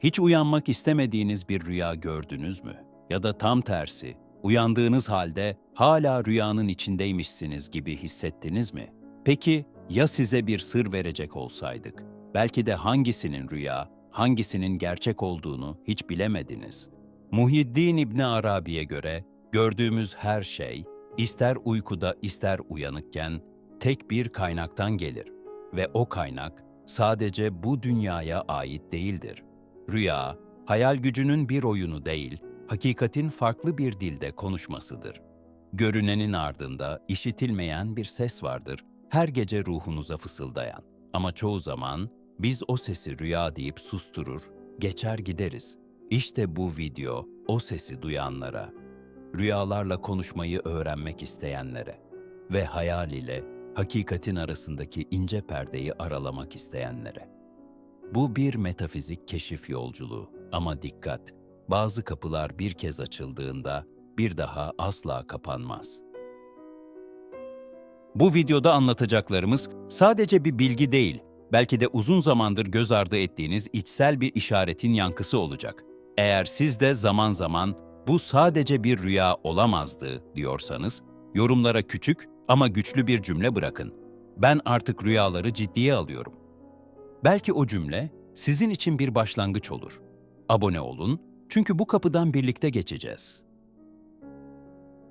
Hiç uyanmak istemediğiniz bir rüya gördünüz mü? Ya da tam tersi, uyandığınız halde hala rüyanın içindeymişsiniz gibi hissettiniz mi? Peki ya size bir sır verecek olsaydık? Belki de hangisinin rüya, hangisinin gerçek olduğunu hiç bilemediniz. Muhyiddin İbni Arabi'ye göre gördüğümüz her şey, ister uykuda ister uyanıkken tek bir kaynaktan gelir ve o kaynak sadece bu dünyaya ait değildir. Rüya, hayal gücünün bir oyunu değil, hakikatin farklı bir dilde konuşmasıdır. Görünenin ardında işitilmeyen bir ses vardır, her gece ruhunuza fısıldayan. Ama çoğu zaman biz o sesi rüya deyip susturur, geçer gideriz. İşte bu video o sesi duyanlara, rüyalarla konuşmayı öğrenmek isteyenlere ve hayal ile hakikatin arasındaki ince perdeyi aralamak isteyenlere. Bu bir metafizik keşif yolculuğu ama dikkat, bazı kapılar bir kez açıldığında bir daha asla kapanmaz. Bu videoda anlatacaklarımız sadece bir bilgi değil, belki de uzun zamandır göz ardı ettiğiniz içsel bir işaretin yankısı olacak. Eğer siz de zaman zaman bu sadece bir rüya olamazdı diyorsanız, yorumlara küçük ama güçlü bir cümle bırakın. Ben artık rüyaları ciddiye alıyorum. Belki o cümle sizin için bir başlangıç olur. Abone olun çünkü bu kapıdan birlikte geçeceğiz.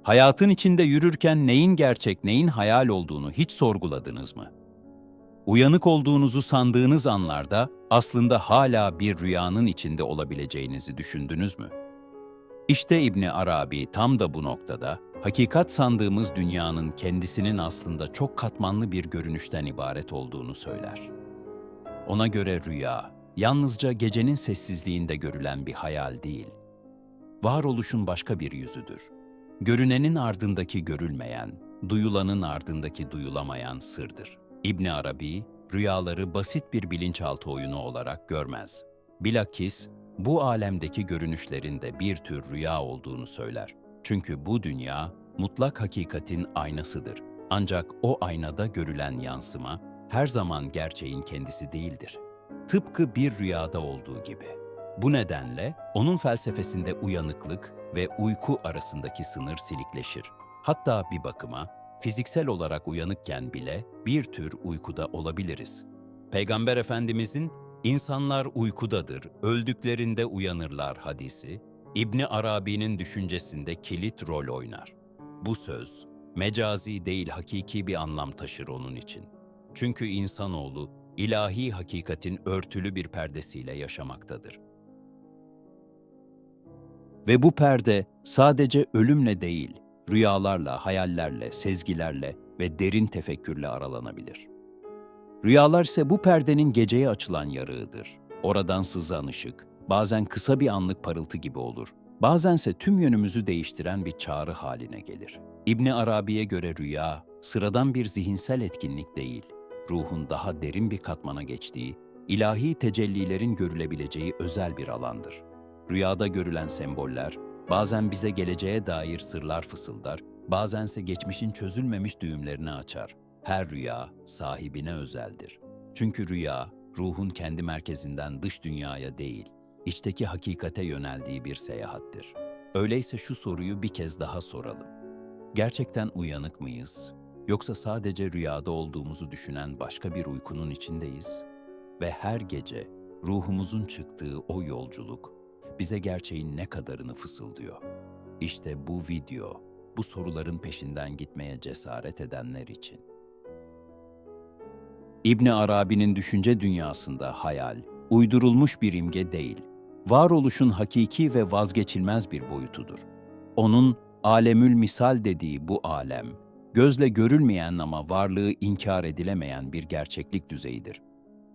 Hayatın içinde yürürken neyin gerçek, neyin hayal olduğunu hiç sorguladınız mı? Uyanık olduğunuzu sandığınız anlarda aslında hala bir rüyanın içinde olabileceğinizi düşündünüz mü? İşte İbni Arabi tam da bu noktada hakikat sandığımız dünyanın kendisinin aslında çok katmanlı bir görünüşten ibaret olduğunu söyler. Ona göre rüya, yalnızca gecenin sessizliğinde görülen bir hayal değil, varoluşun başka bir yüzüdür. Görünenin ardındaki görülmeyen, duyulanın ardındaki duyulamayan sırdır. İbni Arabi, rüyaları basit bir bilinçaltı oyunu olarak görmez. Bilakis, bu alemdeki görünüşlerin de bir tür rüya olduğunu söyler. Çünkü bu dünya, mutlak hakikatin aynasıdır. Ancak o aynada görülen yansıma, her zaman gerçeğin kendisi değildir. Tıpkı bir rüyada olduğu gibi. Bu nedenle onun felsefesinde uyanıklık ve uyku arasındaki sınır silikleşir. Hatta bir bakıma fiziksel olarak uyanıkken bile bir tür uykuda olabiliriz. Peygamber Efendimizin insanlar uykudadır, öldüklerinde uyanırlar hadisi, İbni Arabi'nin düşüncesinde kilit rol oynar. Bu söz, mecazi değil hakiki bir anlam taşır onun için. Çünkü insanoğlu ilahi hakikatin örtülü bir perdesiyle yaşamaktadır. Ve bu perde sadece ölümle değil, rüyalarla, hayallerle, sezgilerle ve derin tefekkürle aralanabilir. Rüyalar ise bu perdenin geceye açılan yarığıdır. Oradan sızan ışık, bazen kısa bir anlık parıltı gibi olur, bazense tüm yönümüzü değiştiren bir çağrı haline gelir. İbni Arabi'ye göre rüya, sıradan bir zihinsel etkinlik değil, ruhun daha derin bir katmana geçtiği, ilahi tecellilerin görülebileceği özel bir alandır. Rüyada görülen semboller, bazen bize geleceğe dair sırlar fısıldar, bazense geçmişin çözülmemiş düğümlerini açar. Her rüya sahibine özeldir. Çünkü rüya, ruhun kendi merkezinden dış dünyaya değil, içteki hakikate yöneldiği bir seyahattir. Öyleyse şu soruyu bir kez daha soralım. Gerçekten uyanık mıyız? Yoksa sadece rüyada olduğumuzu düşünen başka bir uykunun içindeyiz? Ve her gece ruhumuzun çıktığı o yolculuk bize gerçeğin ne kadarını fısıldıyor? İşte bu video, bu soruların peşinden gitmeye cesaret edenler için. İbni Arabi'nin düşünce dünyasında hayal, uydurulmuş bir imge değil, varoluşun hakiki ve vazgeçilmez bir boyutudur. Onun alemül misal dediği bu alem, gözle görülmeyen ama varlığı inkar edilemeyen bir gerçeklik düzeyidir.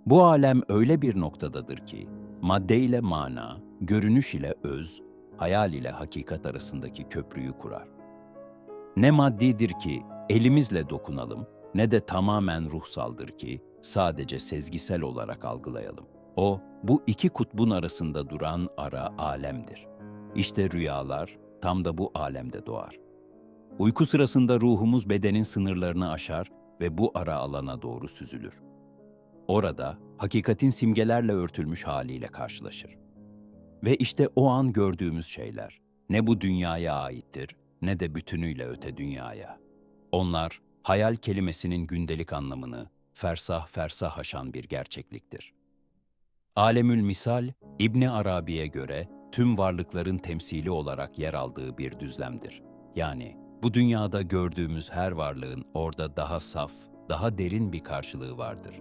Bu alem öyle bir noktadadır ki, madde ile mana, görünüş ile öz, hayal ile hakikat arasındaki köprüyü kurar. Ne maddidir ki elimizle dokunalım, ne de tamamen ruhsaldır ki sadece sezgisel olarak algılayalım. O, bu iki kutbun arasında duran ara alemdir. İşte rüyalar tam da bu alemde doğar. Uyku sırasında ruhumuz bedenin sınırlarını aşar ve bu ara alana doğru süzülür. Orada hakikatin simgelerle örtülmüş haliyle karşılaşır. Ve işte o an gördüğümüz şeyler ne bu dünyaya aittir ne de bütünüyle öte dünyaya. Onlar hayal kelimesinin gündelik anlamını fersah fersah aşan bir gerçekliktir. Alemül misal, İbni Arabi'ye göre tüm varlıkların temsili olarak yer aldığı bir düzlemdir. Yani bu dünyada gördüğümüz her varlığın orada daha saf, daha derin bir karşılığı vardır.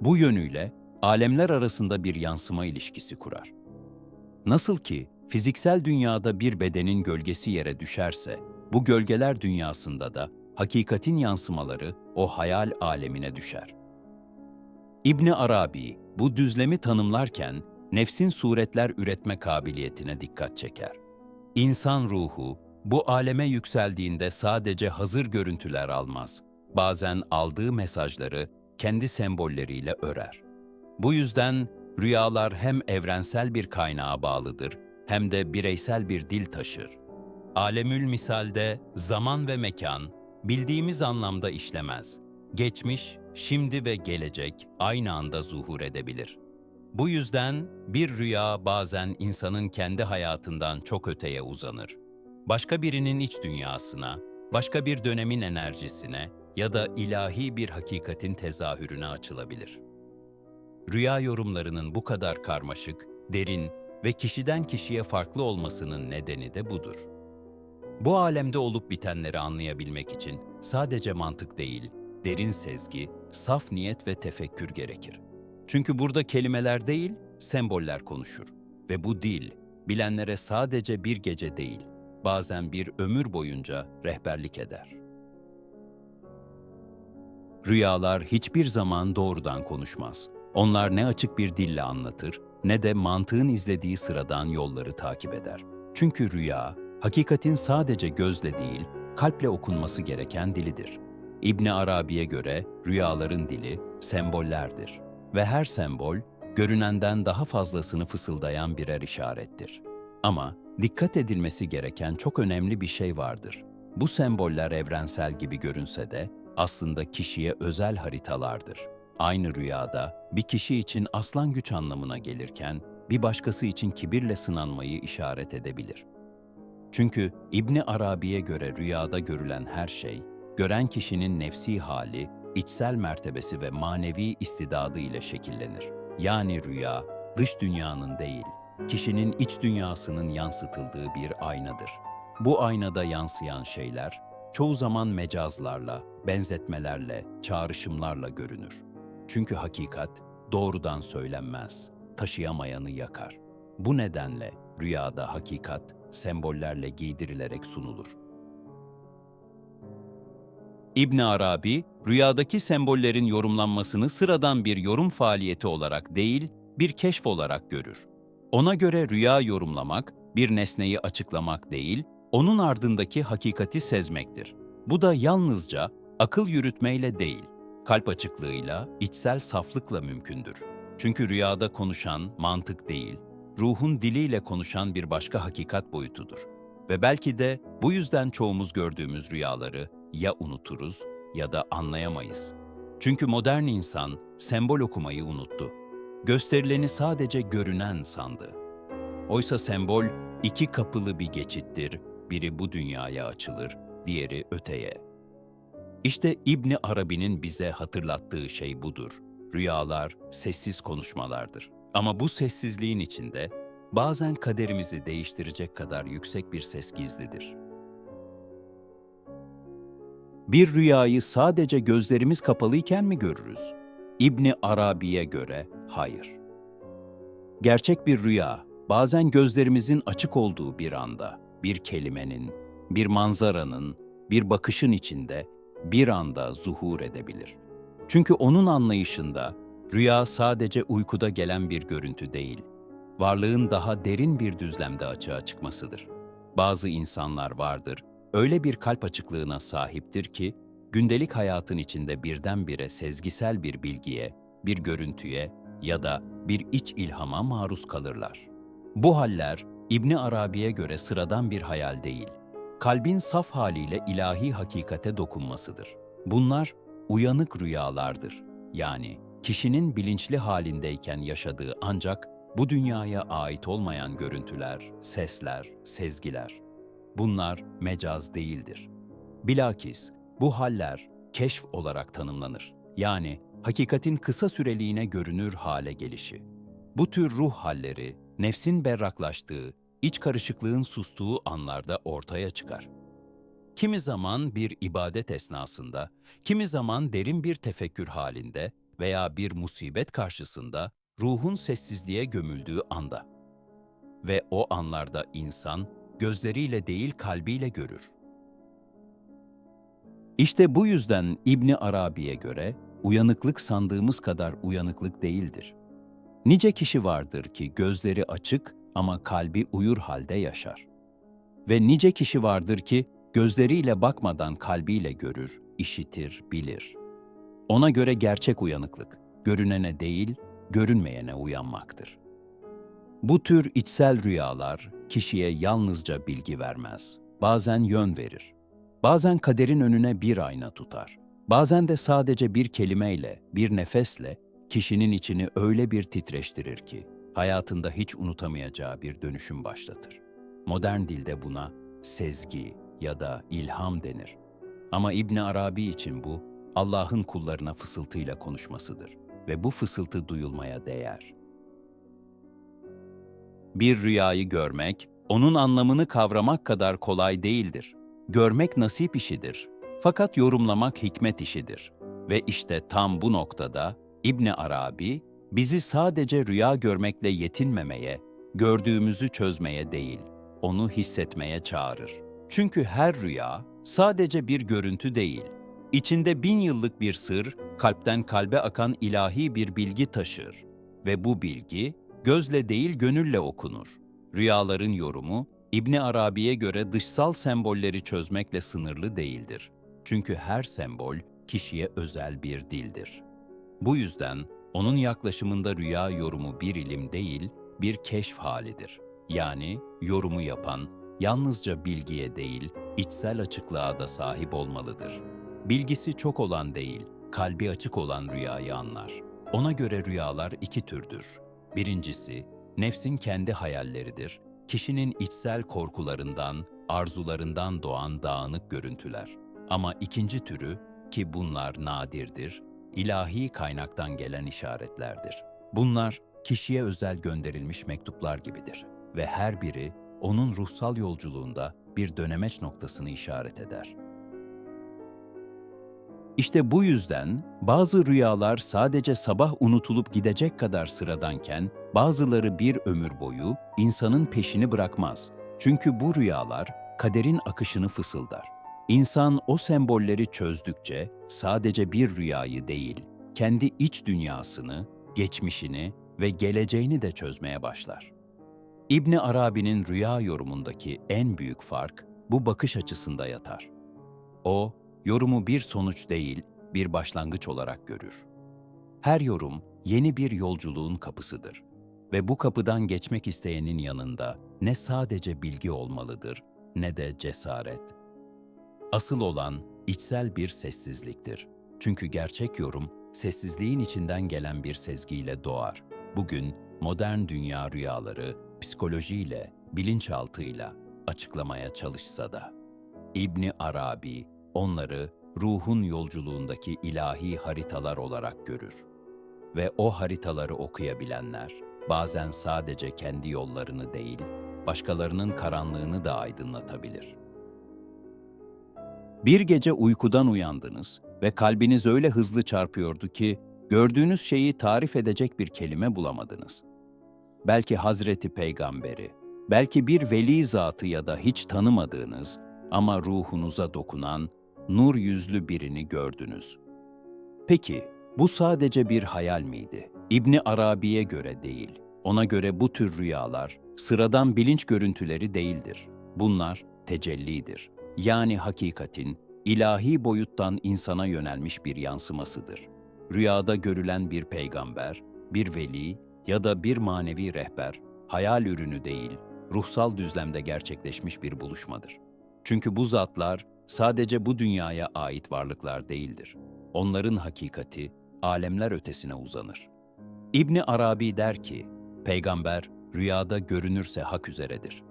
Bu yönüyle alemler arasında bir yansıma ilişkisi kurar. Nasıl ki fiziksel dünyada bir bedenin gölgesi yere düşerse, bu gölgeler dünyasında da hakikatin yansımaları o hayal alemine düşer. İbni Arabi bu düzlemi tanımlarken nefsin suretler üretme kabiliyetine dikkat çeker. İnsan ruhu bu aleme yükseldiğinde sadece hazır görüntüler almaz. Bazen aldığı mesajları kendi sembolleriyle örer. Bu yüzden rüyalar hem evrensel bir kaynağa bağlıdır hem de bireysel bir dil taşır. Alemül misalde zaman ve mekan bildiğimiz anlamda işlemez. Geçmiş, şimdi ve gelecek aynı anda zuhur edebilir. Bu yüzden bir rüya bazen insanın kendi hayatından çok öteye uzanır. Başka birinin iç dünyasına, başka bir dönemin enerjisine ya da ilahi bir hakikatin tezahürüne açılabilir. Rüya yorumlarının bu kadar karmaşık, derin ve kişiden kişiye farklı olmasının nedeni de budur. Bu alemde olup bitenleri anlayabilmek için sadece mantık değil, derin sezgi, saf niyet ve tefekkür gerekir. Çünkü burada kelimeler değil, semboller konuşur. Ve bu dil, bilenlere sadece bir gece değil, bazen bir ömür boyunca rehberlik eder. Rüyalar hiçbir zaman doğrudan konuşmaz. Onlar ne açık bir dille anlatır, ne de mantığın izlediği sıradan yolları takip eder. Çünkü rüya, hakikatin sadece gözle değil, kalple okunması gereken dilidir. İbni Arabi'ye göre rüyaların dili sembollerdir ve her sembol görünenden daha fazlasını fısıldayan birer işarettir. Ama dikkat edilmesi gereken çok önemli bir şey vardır. Bu semboller evrensel gibi görünse de aslında kişiye özel haritalardır. Aynı rüyada bir kişi için aslan güç anlamına gelirken bir başkası için kibirle sınanmayı işaret edebilir. Çünkü İbni Arabi'ye göre rüyada görülen her şey, gören kişinin nefsi hali, içsel mertebesi ve manevi istidadı ile şekillenir. Yani rüya, dış dünyanın değil, kişinin iç dünyasının yansıtıldığı bir aynadır. Bu aynada yansıyan şeyler, çoğu zaman mecazlarla, benzetmelerle, çağrışımlarla görünür. Çünkü hakikat doğrudan söylenmez, taşıyamayanı yakar. Bu nedenle rüyada hakikat sembollerle giydirilerek sunulur. İbn Arabi, rüyadaki sembollerin yorumlanmasını sıradan bir yorum faaliyeti olarak değil, bir keşf olarak görür. Ona göre rüya yorumlamak, bir nesneyi açıklamak değil, onun ardındaki hakikati sezmektir. Bu da yalnızca akıl yürütmeyle değil, kalp açıklığıyla, içsel saflıkla mümkündür. Çünkü rüyada konuşan mantık değil, ruhun diliyle konuşan bir başka hakikat boyutudur. Ve belki de bu yüzden çoğumuz gördüğümüz rüyaları ya unuturuz ya da anlayamayız. Çünkü modern insan sembol okumayı unuttu. Gösterileni sadece görünen sandı. Oysa sembol iki kapılı bir geçittir, biri bu dünyaya açılır, diğeri öteye. İşte İbni Arabi'nin bize hatırlattığı şey budur. Rüyalar sessiz konuşmalardır. Ama bu sessizliğin içinde bazen kaderimizi değiştirecek kadar yüksek bir ses gizlidir. Bir rüyayı sadece gözlerimiz kapalıyken mi görürüz? İbni Arabi'ye göre hayır. Gerçek bir rüya bazen gözlerimizin açık olduğu bir anda, bir kelimenin, bir manzaranın, bir bakışın içinde bir anda zuhur edebilir. Çünkü onun anlayışında rüya sadece uykuda gelen bir görüntü değil, varlığın daha derin bir düzlemde açığa çıkmasıdır. Bazı insanlar vardır, öyle bir kalp açıklığına sahiptir ki, gündelik hayatın içinde birdenbire sezgisel bir bilgiye, bir görüntüye ya da bir iç ilhama maruz kalırlar. Bu haller İbni Arabi'ye göre sıradan bir hayal değil, kalbin saf haliyle ilahi hakikate dokunmasıdır. Bunlar uyanık rüyalardır. Yani kişinin bilinçli halindeyken yaşadığı ancak bu dünyaya ait olmayan görüntüler, sesler, sezgiler. Bunlar mecaz değildir. Bilakis bu haller keşf olarak tanımlanır. Yani hakikatin kısa süreliğine görünür hale gelişi. Bu tür ruh halleri nefsin berraklaştığı, iç karışıklığın sustuğu anlarda ortaya çıkar. Kimi zaman bir ibadet esnasında, kimi zaman derin bir tefekkür halinde veya bir musibet karşısında ruhun sessizliğe gömüldüğü anda. Ve o anlarda insan gözleriyle değil kalbiyle görür. İşte bu yüzden İbni Arabi'ye göre uyanıklık sandığımız kadar uyanıklık değildir. Nice kişi vardır ki gözleri açık ama kalbi uyur halde yaşar. Ve nice kişi vardır ki gözleriyle bakmadan kalbiyle görür, işitir, bilir. Ona göre gerçek uyanıklık, görünene değil, görünmeyene uyanmaktır. Bu tür içsel rüyalar kişiye yalnızca bilgi vermez, bazen yön verir. Bazen kaderin önüne bir ayna tutar. Bazen de sadece bir kelimeyle, bir nefesle kişinin içini öyle bir titreştirir ki hayatında hiç unutamayacağı bir dönüşüm başlatır. Modern dilde buna sezgi ya da ilham denir. Ama İbn Arabi için bu Allah'ın kullarına fısıltıyla konuşmasıdır ve bu fısıltı duyulmaya değer. Bir rüyayı görmek, onun anlamını kavramak kadar kolay değildir. Görmek nasip işidir. Fakat yorumlamak hikmet işidir. Ve işte tam bu noktada İbn Arabi bizi sadece rüya görmekle yetinmemeye, gördüğümüzü çözmeye değil, onu hissetmeye çağırır. Çünkü her rüya sadece bir görüntü değil, içinde bin yıllık bir sır, kalpten kalbe akan ilahi bir bilgi taşır. Ve bu bilgi gözle değil gönülle okunur. Rüyaların yorumu İbni Arabi'ye göre dışsal sembolleri çözmekle sınırlı değildir. Çünkü her sembol kişiye özel bir dildir. Bu yüzden onun yaklaşımında rüya yorumu bir ilim değil, bir keşf halidir. Yani yorumu yapan yalnızca bilgiye değil, içsel açıklığa da sahip olmalıdır. Bilgisi çok olan değil, kalbi açık olan rüyayı anlar. Ona göre rüyalar iki türdür. Birincisi, nefsin kendi hayalleridir. Kişinin içsel korkularından, arzularından doğan dağınık görüntüler. Ama ikinci türü, ki bunlar nadirdir, ilahi kaynaktan gelen işaretlerdir. Bunlar kişiye özel gönderilmiş mektuplar gibidir ve her biri onun ruhsal yolculuğunda bir dönemeç noktasını işaret eder. İşte bu yüzden bazı rüyalar sadece sabah unutulup gidecek kadar sıradanken bazıları bir ömür boyu insanın peşini bırakmaz. Çünkü bu rüyalar kaderin akışını fısıldar. İnsan o sembolleri çözdükçe sadece bir rüyayı değil, kendi iç dünyasını, geçmişini ve geleceğini de çözmeye başlar. İbni Arabi'nin rüya yorumundaki en büyük fark bu bakış açısında yatar. O, yorumu bir sonuç değil, bir başlangıç olarak görür. Her yorum yeni bir yolculuğun kapısıdır ve bu kapıdan geçmek isteyenin yanında ne sadece bilgi olmalıdır ne de cesaret. Asıl olan içsel bir sessizliktir. Çünkü gerçek yorum sessizliğin içinden gelen bir sezgiyle doğar. Bugün modern dünya rüyaları psikolojiyle, bilinçaltıyla açıklamaya çalışsa da. İbni Arabi onları ruhun yolculuğundaki ilahi haritalar olarak görür. Ve o haritaları okuyabilenler bazen sadece kendi yollarını değil, başkalarının karanlığını da aydınlatabilir. Bir gece uykudan uyandınız ve kalbiniz öyle hızlı çarpıyordu ki gördüğünüz şeyi tarif edecek bir kelime bulamadınız. Belki Hazreti Peygamberi, belki bir veli zatı ya da hiç tanımadığınız ama ruhunuza dokunan nur yüzlü birini gördünüz. Peki, bu sadece bir hayal miydi? İbni Arabi'ye göre değil. Ona göre bu tür rüyalar sıradan bilinç görüntüleri değildir. Bunlar tecellidir. Yani hakikatin ilahi boyuttan insana yönelmiş bir yansımasıdır. Rüyada görülen bir peygamber, bir veli ya da bir manevi rehber hayal ürünü değil, ruhsal düzlemde gerçekleşmiş bir buluşmadır. Çünkü bu zatlar sadece bu dünyaya ait varlıklar değildir. Onların hakikati alemler ötesine uzanır. İbni Arabi der ki, peygamber rüyada görünürse hak üzeredir.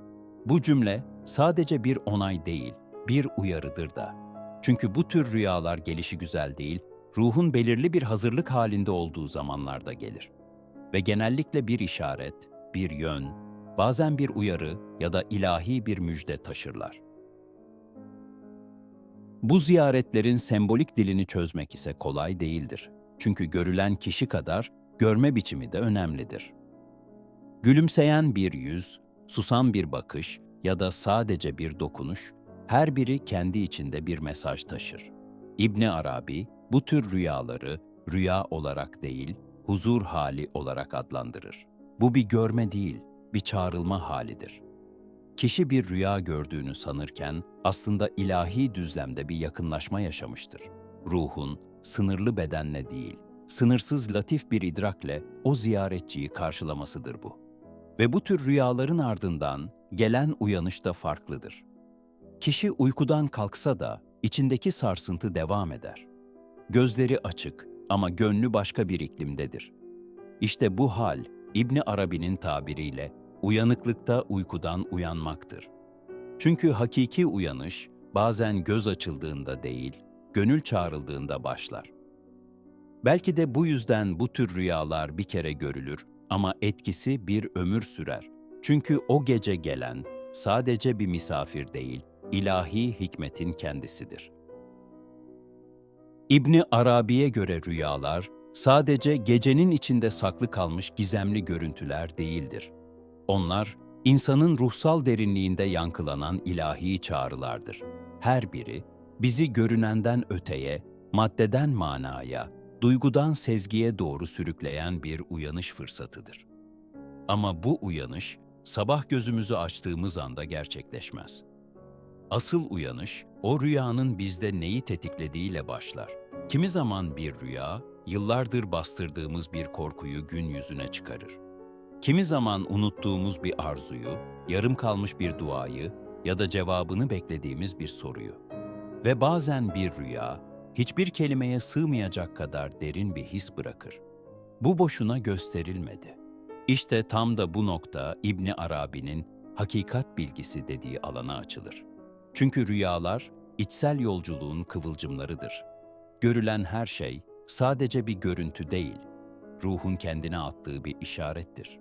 Bu cümle sadece bir onay değil, bir uyarıdır da. Çünkü bu tür rüyalar gelişi güzel değil, ruhun belirli bir hazırlık halinde olduğu zamanlarda gelir. Ve genellikle bir işaret, bir yön, bazen bir uyarı ya da ilahi bir müjde taşırlar. Bu ziyaretlerin sembolik dilini çözmek ise kolay değildir. Çünkü görülen kişi kadar görme biçimi de önemlidir. Gülümseyen bir yüz, susan bir bakış ya da sadece bir dokunuş, her biri kendi içinde bir mesaj taşır. İbni Arabi bu tür rüyaları rüya olarak değil, huzur hali olarak adlandırır. Bu bir görme değil, bir çağrılma halidir. Kişi bir rüya gördüğünü sanırken aslında ilahi düzlemde bir yakınlaşma yaşamıştır. Ruhun sınırlı bedenle değil, sınırsız latif bir idrakle o ziyaretçiyi karşılamasıdır bu. Ve bu tür rüyaların ardından gelen uyanış da farklıdır. Kişi uykudan kalksa da içindeki sarsıntı devam eder. Gözleri açık ama gönlü başka bir iklimdedir. İşte bu hal İbni Arabi'nin tabiriyle uyanıklıkta uykudan uyanmaktır. Çünkü hakiki uyanış bazen göz açıldığında değil, gönül çağrıldığında başlar. Belki de bu yüzden bu tür rüyalar bir kere görülür ama etkisi bir ömür sürer. Çünkü o gece gelen sadece bir misafir değil, ilahi hikmetin kendisidir. İbni Arabi'ye göre rüyalar sadece gecenin içinde saklı kalmış gizemli görüntüler değildir. Onlar insanın ruhsal derinliğinde yankılanan ilahi çağrılardır. Her biri bizi görünenden öteye, maddeden manaya, duygudan sezgiye doğru sürükleyen bir uyanış fırsatıdır. Ama bu uyanış sabah gözümüzü açtığımız anda gerçekleşmez. Asıl uyanış o rüyanın bizde neyi tetiklediğiyle başlar. Kimi zaman bir rüya, yıllardır bastırdığımız bir korkuyu gün yüzüne çıkarır. Kimi zaman unuttuğumuz bir arzuyu, yarım kalmış bir duayı ya da cevabını beklediğimiz bir soruyu. Ve bazen bir rüya, hiçbir kelimeye sığmayacak kadar derin bir his bırakır. Bu boşuna gösterilmedi. İşte tam da bu nokta İbni Arabi'nin hakikat bilgisi dediği alana açılır. Çünkü rüyalar içsel yolculuğun kıvılcımlarıdır. Görülen her şey sadece bir görüntü değil, ruhun kendine attığı bir işarettir.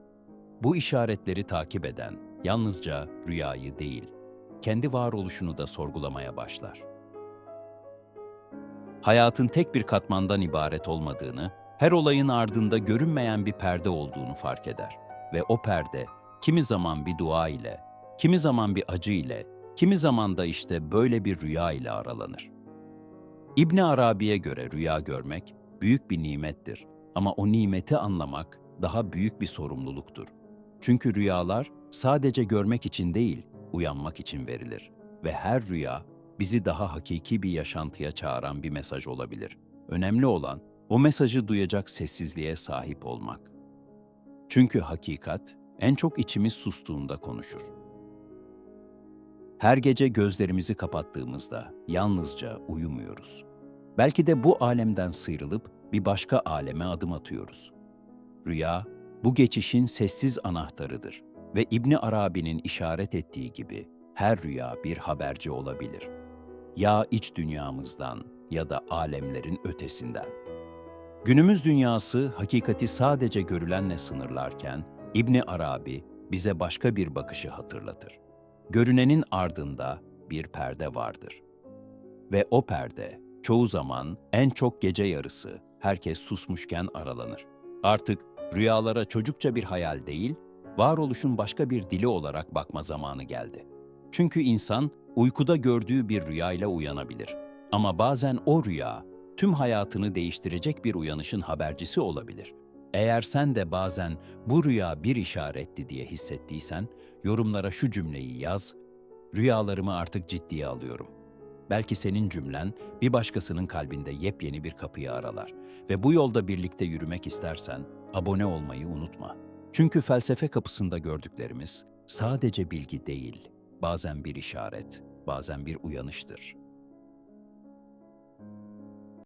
Bu işaretleri takip eden yalnızca rüyayı değil, kendi varoluşunu da sorgulamaya başlar. Hayatın tek bir katmandan ibaret olmadığını, her olayın ardında görünmeyen bir perde olduğunu fark eder ve o perde kimi zaman bir dua ile, kimi zaman bir acı ile, kimi zaman da işte böyle bir rüya ile aralanır. İbni Arabi'ye göre rüya görmek büyük bir nimettir ama o nimeti anlamak daha büyük bir sorumluluktur. Çünkü rüyalar sadece görmek için değil, uyanmak için verilir ve her rüya bizi daha hakiki bir yaşantıya çağıran bir mesaj olabilir. Önemli olan o mesajı duyacak sessizliğe sahip olmak. Çünkü hakikat en çok içimiz sustuğunda konuşur. Her gece gözlerimizi kapattığımızda yalnızca uyumuyoruz. Belki de bu alemden sıyrılıp bir başka aleme adım atıyoruz. Rüya, bu geçişin sessiz anahtarıdır ve İbni Arabi'nin işaret ettiği gibi her rüya bir haberci olabilir. Ya iç dünyamızdan ya da alemlerin ötesinden. Günümüz dünyası hakikati sadece görülenle sınırlarken İbni Arabi bize başka bir bakışı hatırlatır. Görünenin ardında bir perde vardır. Ve o perde çoğu zaman en çok gece yarısı herkes susmuşken aralanır. Artık rüyalara çocukça bir hayal değil, varoluşun başka bir dili olarak bakma zamanı geldi. Çünkü insan uykuda gördüğü bir rüyayla uyanabilir. Ama bazen o rüya tüm hayatını değiştirecek bir uyanışın habercisi olabilir. Eğer sen de bazen bu rüya bir işaretti diye hissettiysen, yorumlara şu cümleyi yaz, rüyalarımı artık ciddiye alıyorum. Belki senin cümlen bir başkasının kalbinde yepyeni bir kapıyı aralar ve bu yolda birlikte yürümek istersen abone olmayı unutma. Çünkü felsefe kapısında gördüklerimiz sadece bilgi değil, bazen bir işaret, bazen bir uyanıştır.